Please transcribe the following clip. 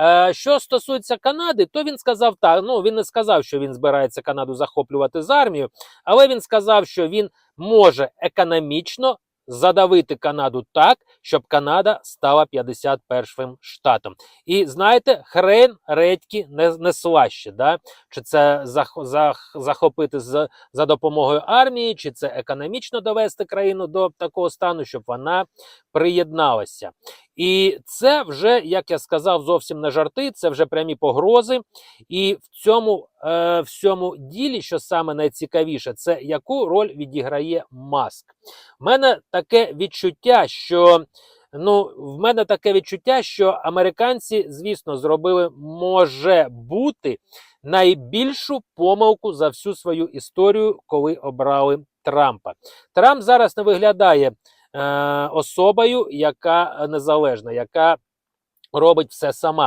Е, що стосується Канади, то він сказав так. Ну він не сказав, що він збирається Канаду захоплювати з армією, але він сказав, що він може економічно задавити Канаду так, щоб Канада стала 51-м штатом. І знаєте, хрен редьки не, не слаще, да? чи це зах, зах, захопити з, за допомогою армії, чи це економічно довести країну до такого стану, щоб вона приєдналася. І це вже, як я сказав, зовсім не жарти, це вже прямі погрози. І в цьому е, всьому ділі, що саме найцікавіше, це яку роль відіграє маск. У мене таке відчуття, що ну, в мене таке відчуття, що американці, звісно, зробили може бути найбільшу помилку за всю свою історію, коли обрали Трампа. Трамп зараз не виглядає е, особою, яка незалежна, яка робить все сама.